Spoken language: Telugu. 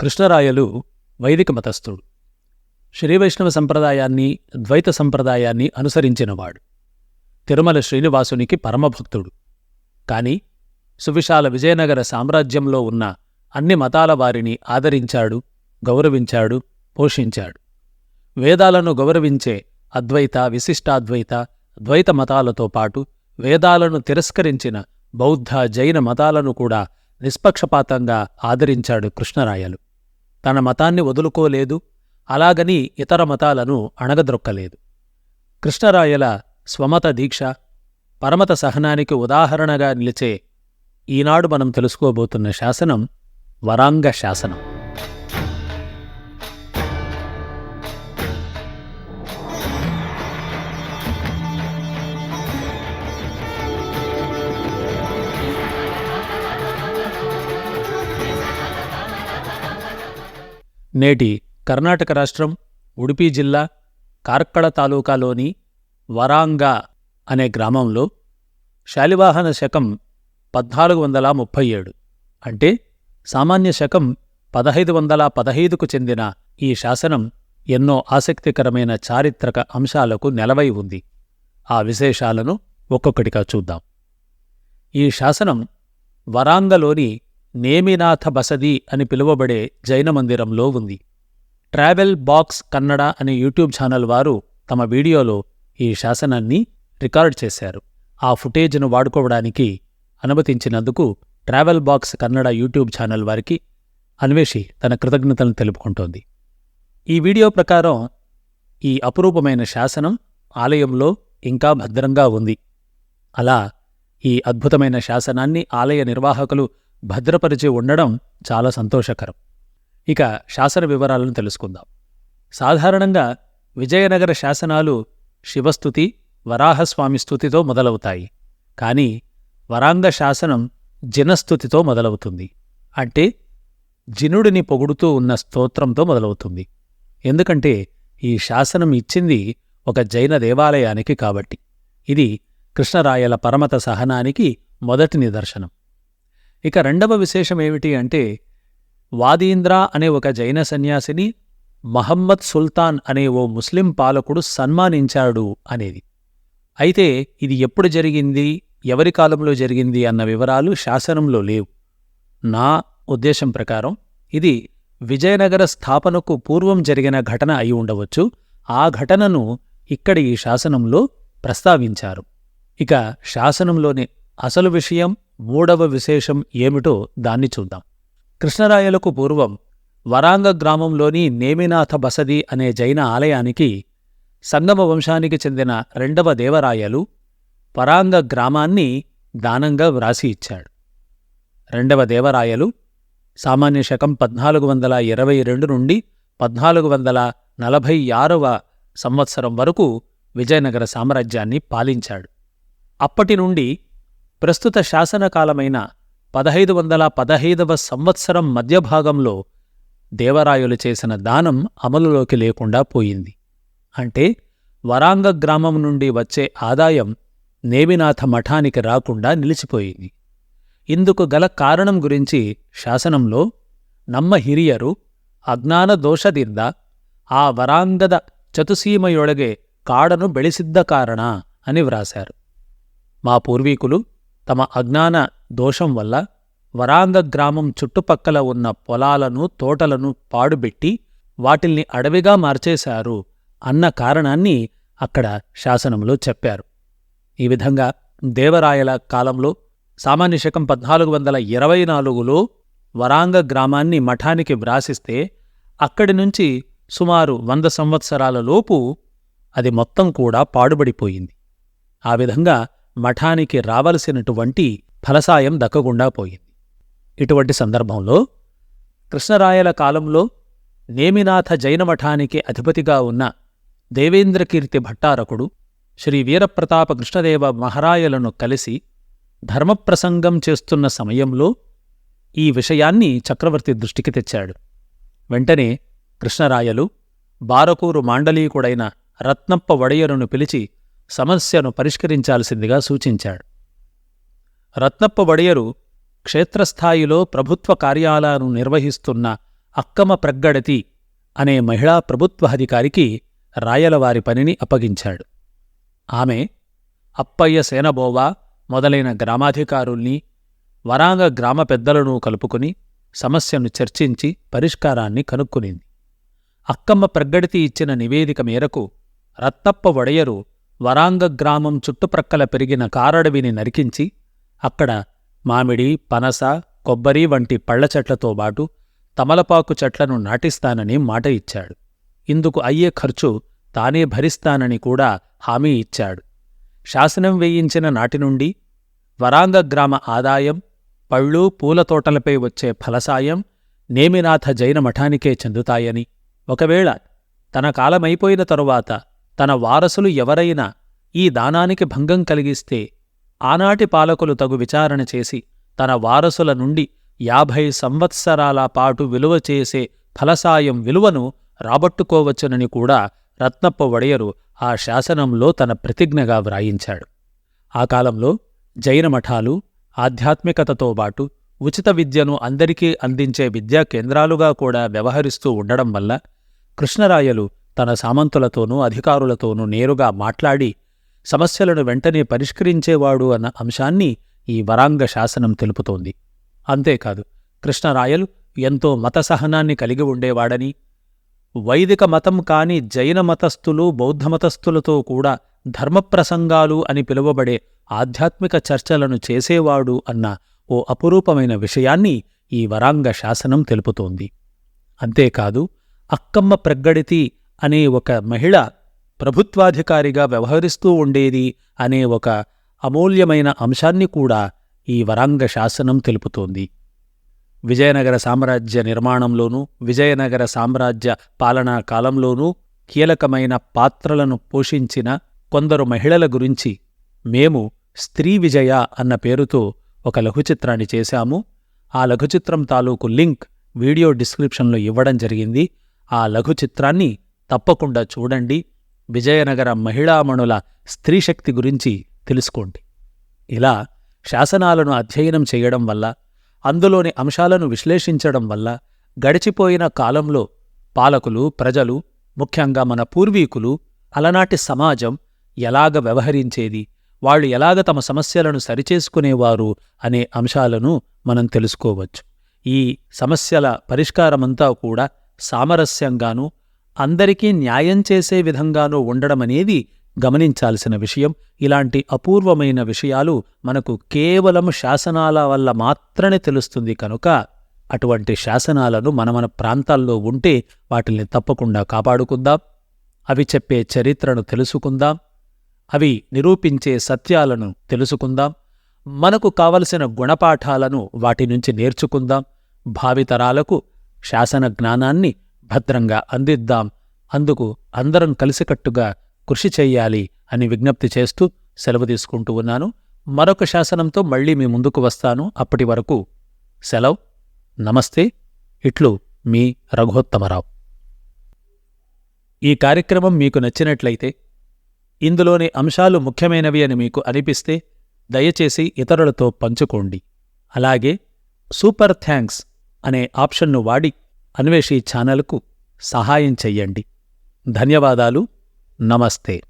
కృష్ణరాయలు వైదిక మతస్థుడు. శ్రీవైష్ణవ సంప్రదాయాన్ని ద్వైత సంప్రదాయాన్ని అనుసరించినవాడు. తిరుమల శ్రీనివాసునికి పరమభక్తుడు. కాని సువిశాల విజయనగర సామ్రాజ్యంలో ఉన్న అన్ని మతాల వారిని ఆదరించాడు గౌరవించాడు పోషించాడు. వేదాలను గౌరవించే అద్వైత విశిష్టాద్వైత ద్వైత మతాలతో పాటు వేదాలను తిరస్కరించిన బౌద్ధ జైన మతాలను కూడా నిష్పక్షపాతంగా ఆదరించాడు కృష్ణరాయలు. తన మతాన్ని వదులుకోలేదు అలాగని ఇతర మతాలను అణగద్రొక్కలేదు కృష్ణరాయల స్వమత దీక్ష పరమత సహనానికి ఉదాహరణగా నిలిచే ఈనాడు మనం తెలుసుకోబోతున్న శాసనం వరాంగ శాసనం. నేటి కర్ణాటక రాష్ట్రం ఉడిపి జిల్లా కార్కళ తాలూకాలోని వరాంగా అనే గ్రామంలో శాలివాహన శకం పద్నాలుగు వందల ముప్పై ఏడు. అంటే సామాన్య శకం పదహైదు వందల పదహైదుకు చెందిన ఈ శాసనం ఎన్నో ఆసక్తికరమైన చారిత్రక అంశాలకు నెలవై ఉంది. ఆ విశేషాలను ఒక్కొక్కటిగా చూద్దాం. ఈ శాసనం వరాంగలోని నేమినాథ బసది అని పిలువబడే జైన మందిరంలో ఉంది. ట్రావెల్ బాక్స్ కన్నడ అనే యూట్యూబ్ ఛానల్ వారు తమ వీడియోలో ఈ శాసనాన్ని రికార్డ్ చేశారు. ఆ ఫుటేజ్ను వాడుకోవడానికి అనుమతించినందుకు travel box Kannada YouTube channel వారికి అన్వేషి తన కృతజ్ఞతలను తెలుపుకుంటోంది. ఈ వీడియో ప్రకారం ఈ అపురూపమైన శాసనం ఆలయంలో ఇంకా భద్రంగా ఉంది. అలా ఈ అద్భుతమైన శాసనాన్ని ఆలయ నిర్వాహకులు భద్రపరిచి ఉండడం చాలా సంతోషకరం. ఇక శాసన వివరాలను తెలుసుకుందాం. సాధారణంగా విజయనగర శాసనాలు శివస్థుతి వరాహస్వామి స్థుతితో మొదలవుతాయి. కాని వరాంగ శాసనం జినస్థుతితో మొదలవుతుంది. అంటే జినుడిని పొగుడుతూ ఉన్న స్తోత్రంతో మొదలవుతుంది. ఎందుకంటే ఈ శాసనం ఇచ్చింది ఒక జైన దేవాలయానికి కాబట్టి. ఇది కృష్ణరాయల పరమత సహనానికి మొదటి నిదర్శనం. ఇక రెండవ విశేషమేమిటి అంటే వాదీంద్ర అనే ఒక జైన సన్యాసిని మహమ్మద్ సుల్తాన్ అనే ఓ ముస్లిం పాలకుడు సన్మానించాడు అనేది. అయితే ఇది ఎప్పుడు జరిగింది ఎవరి కాలంలో జరిగింది అన్న వివరాలు శాసనంలో లేవు. నా ఉద్దేశం ప్రకారం ఇది విజయనగర స్థాపనకు పూర్వం జరిగిన ఘటన అయి ఉండవచ్చు. ఆ ఘటనను ఇక్కడి ఈ శాసనంలో ప్రస్తావించారు. ఇక శాసనంలోని అసలు విషయం మూడవ విశేషం ఏమిటో దాన్ని చూద్దాం. కృష్ణరాయలకు పూర్వం వరాంగ గ్రామంలోని నేమినాథ బసది అనే జైన ఆలయానికి సంగమ వంశానికి చెందిన రెండవ దేవరాయలు పరాంగ గ్రామాన్ని దానంగా వ్రాసి ఇచ్చాడు. రెండవ దేవరాయలు సామాన్య శకం పద్నాలుగు వందల ఇరవై రెండు నుండి పద్నాలుగు వందల నలభై ఆరవ సంవత్సరం వరకు విజయనగర సామ్రాజ్యాన్ని పాలించాడు. అప్పటి నుండి ప్రస్తుత శాసనకాలమైన పదహైదు వందల పదహైదవ సంవత్సరం మధ్యభాగంలో దేవరాయలు చేసిన దానం అమలులోకి లేకుండా పోయింది. అంటే వరాంగ గ్రామం నుండి వచ్చే ఆదాయం నేమినాథ మఠానికి రాకుండా నిలిచిపోయింది. ఇందుకు గల కారణం గురించి శాసనంలో నమ్మ హిరియరు అజ్ఞాన ದೋಷದಿಂದ ఆ వరాంగద చతుసీమయొడగే కాడను బెళిసిద్ద కారణ అని వ్రాశారు. మా పూర్వీకులు తమ అజ్ఞాన దోషం వల్ల వరాంగ గ్రామం చుట్టుపక్కల ఉన్న పొలాలను తోటలను పాడుబెట్టి వాటిల్ని అడవిగా మార్చేశారు అన్న కారణాన్ని అక్కడ శాసనంలో చెప్పారు. ఈ విధంగా దేవరాయల కాలంలో సామాన్య శకం పద్నాలుగు వందల ఇరవై నాలుగులో వరాంగ గ్రామాన్ని మఠానికి వ్రాసిస్తే అక్కడి నుంచి సుమారు వంద సంవత్సరాల లోపు అది మొత్తం కూడా పాడుబడిపోయింది. ఆ విధంగా మఠానికి రావలసినటువంటి ఫలసాయం దక్కకుండా పోయింది. ఇటువంటి సందర్భంలో కృష్ణరాయల కాలంలో నేమినాథ జైన మఠానికి అధిపతిగా ఉన్న దేవేంద్రకీర్తి భట్టారకుడు శ్రీ వీరప్రతాప కృష్ణదేవ మహారాయలను కలిసి ధర్మప్రసంగం చేస్తున్న సమయంలో ఈ విషయాన్ని చక్రవర్తి దృష్టికి తెచ్చాడు. వెంటనే కృష్ణరాయలు బారకూరు మాండలీకుడైన రత్నప్ప వడయరును పిలిచి సమస్యను పరిష్కరించాల్సిందిగా సూచించాడు. రత్నప్ప వడయరు క్షేత్రస్థాయిలో ప్రభుత్వ కార్యాలను నిర్వహిస్తున్న అక్కమ ప్రగ్గడతి అనే మహిళా ప్రభుత్వాధికారికి రాయలవారి పనిని అప్పగించాడు. ఆమె అప్పయ్య సేనబోవా మొదలైన గ్రామాధికారుల్ని వరాంగ గ్రామ పెద్దలను కలుపుకుని సమస్యను చర్చించి పరిష్కారాన్ని కనుక్కునింది. అక్కమ్మ ప్రగ్గడితి ఇచ్చిన నివేదిక మేరకు రత్నప్ప వడయరు వరాంగ గ్రామం చుట్టుప్రక్కల పెరిగిన కారడవిని నరికించి అక్కడ మామిడి పనస కొబ్బరి వంటి పళ్ళ చెట్లతో బాటు తమలపాకు చెట్లను నాటిస్తానని మాట ఇచ్చాడు. ఇందుకు అయ్యే ఖర్చు తానే భరిస్తానని కూడా హామీ ఇచ్చాడు. శాసనం వేయించిన నాటి నుండి వరాంగ గ్రామ ఆదాయం పళ్ళు పూల తోటలపై వచ్చే ఫలసాయం నేమినాథ జైన మఠానికే చెందుతాయని. ఒకవేళ తన కాలమైపోయిన తరువాత తన వారసులు ఎవరైనా ఈ దానానికి భంగం కలిగిస్తే ఆనాటి పాలకులు తగు విచారణ చేసి తన వారసుల నుండి యాభై సంవత్సరాల పాటు విలువ చేసే ఫలసాయం విలువను రాబట్టుకోవచ్చునని కూడా రత్నప్ప వడయరు ఆ శాసనంలో తన ప్రతిజ్ఞగా వ్రాయించాడు. ఆ కాలంలో జైన మఠాలు ఆధ్యాత్మికతతో బాటు ఉచిత విద్యను అందరికీ అందించే విద్యా కేంద్రాలుగా కూడా వ్యవహరిస్తూ ఉండడం వల్ల కృష్ణరాయలు తన సామంతులతోనూ అధికారులతోనూ నేరుగా మాట్లాడి సమస్యలను వెంటనే పరిష్కరించేవాడు అన్న అంశాన్ని ఈ వరాంగ శాసనం తెలుపుతోంది. అంతేకాదు కృష్ణరాయలు ఎంతో మత సహనాన్ని కలిగి ఉండేవాడని వైదిక మతం కాని జైన మతస్థులు బౌద్ధమతస్థులతో కూడా ధర్మప్రసంగాలు అని పిలువబడే ఆధ్యాత్మిక చర్చలను చేసేవాడు అన్న ఓ అపురూపమైన విషయాన్ని ఈ వరాంగ శాసనం తెలుపుతోంది. అంతేకాదు అక్కమ్మ ప్రగ్గడితి అనే ఒక మహిళ ప్రభుత్వాధికారిగా వ్యవహరిస్తూ ఉండేది అనే ఒక అమూల్యమైన అంశాన్ని కూడా ఈ వరాంగ శాసనం తెలుపుతోంది. విజయనగర సామ్రాజ్య నిర్మాణంలోనూ విజయనగర సామ్రాజ్య పాలనా కాలంలోనూ కీలకమైన పాత్రలను పోషించిన కొందరు మహిళల గురించి మేము స్త్రీ విజయ అన్న పేరుతో ఒక లఘుచిత్రాన్ని చేశాము. ఆ లఘుచిత్రం తాలూకు లింక్ వీడియో డిస్క్రిప్షన్లో ఇవ్వడం జరిగింది. ఆ లఘుచిత్రాన్ని తప్పకుండా చూడండి. విజయనగర మహిళామణుల స్త్రీశక్తి గురించి తెలుసుకోండి. ఇలా శాసనాలను అధ్యయనం చేయడం వల్ల అందులోని అంశాలను విశ్లేషించడం వల్ల గడిచిపోయిన కాలంలో పాలకులు ప్రజలు ముఖ్యంగా మన పూర్వీకులు అలనాటి సమాజం ఎలాగ వ్యవహరించేది వాళ్ళు ఎలాగ తమ సమస్యలను సరిచేసుకునేవారు అనే అంశాలను మనం తెలుసుకోవచ్చు. ఈ సమస్యల పరిష్కారమంతా కూడా సామరస్యంగానూ అందరికీ న్యాయం చేసే విధంగానూ ఉండడమనేది గమనించాల్సిన విషయం. ఇలాంటి అపూర్వమైన విషయాలు మనకు కేవలం శాసనాల వల్ల మాత్రమే తెలుస్తుంది కనుక అటువంటి శాసనాలను మన మన ప్రాంతాల్లో ఉంటే వాటిల్ని తప్పకుండా కాపాడుకుందాం. అవి చెప్పే చరిత్రను తెలుసుకుందాం. అవి నిరూపించే సత్యాలను తెలుసుకుందాం. మనకు కావలసిన గుణపాఠాలను వాటి నుంచి నేర్చుకుందాం. భావితరాలకు శాసన జ్ఞానాన్ని భద్రంగా అందిద్దాం. అందుకు అందరం కలిసికట్టుగా కృషి చెయ్యాలి అని విజ్ఞప్తి చేస్తూ సెలవు తీసుకుంటూ ఉన్నాను. మరొక శాసనంతో మళ్ళీ మీ ముందుకు వస్తాను. అప్పటి వరకు సెలవు. నమస్తే. ఇట్లు మీ రఘోత్తమరావు. ఈ కార్యక్రమం మీకు నచ్చినట్లయితే ఇందులోని అంశాలు ముఖ్యమైనవి అని మీకు అనిపిస్తే దయచేసి ఇతరులతో పంచుకోండి. అలాగే సూపర్ థ్యాంక్స్ అనే ఆప్షన్ను వాడి అన్వేషి ఛానల్కు సహాయం చెయ్యండి. ధన్యవాదాలు. నమస్తే.